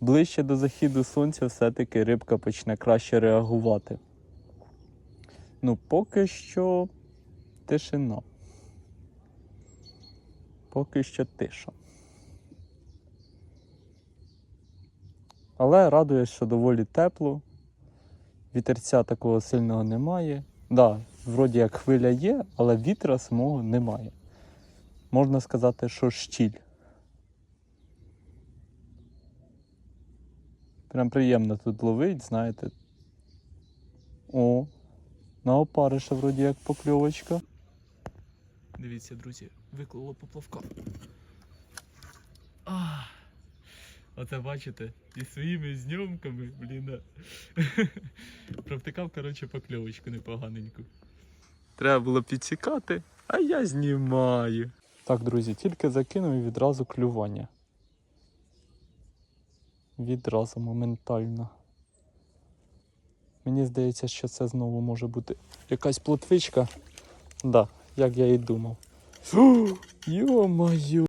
ближче до західу сонця все-таки рибка почне краще реагувати. Ну, поки що тишина. Поки що тиша. Але радує, що доволі тепло. Вітерця такого сильного немає. Да, вроді як хвиля є, але вітра самого немає. Можна сказати, що щіль. Прям приємно тут ловить, знаєте. О, на опариша вроді як покльовочка. Дивіться, друзі, виклало поплавка. А, оце бачите, і своїми зйомками, блін. Провтикав, коротше, покльовочку непоганеньку. Треба було підсікати, а я знімаю. Так, друзі, тільки закинув і відразу клювання. Відразу моментально. Мені здається, що це знову може бути якась плотвичка. Да, як я і думав. Йо-моє!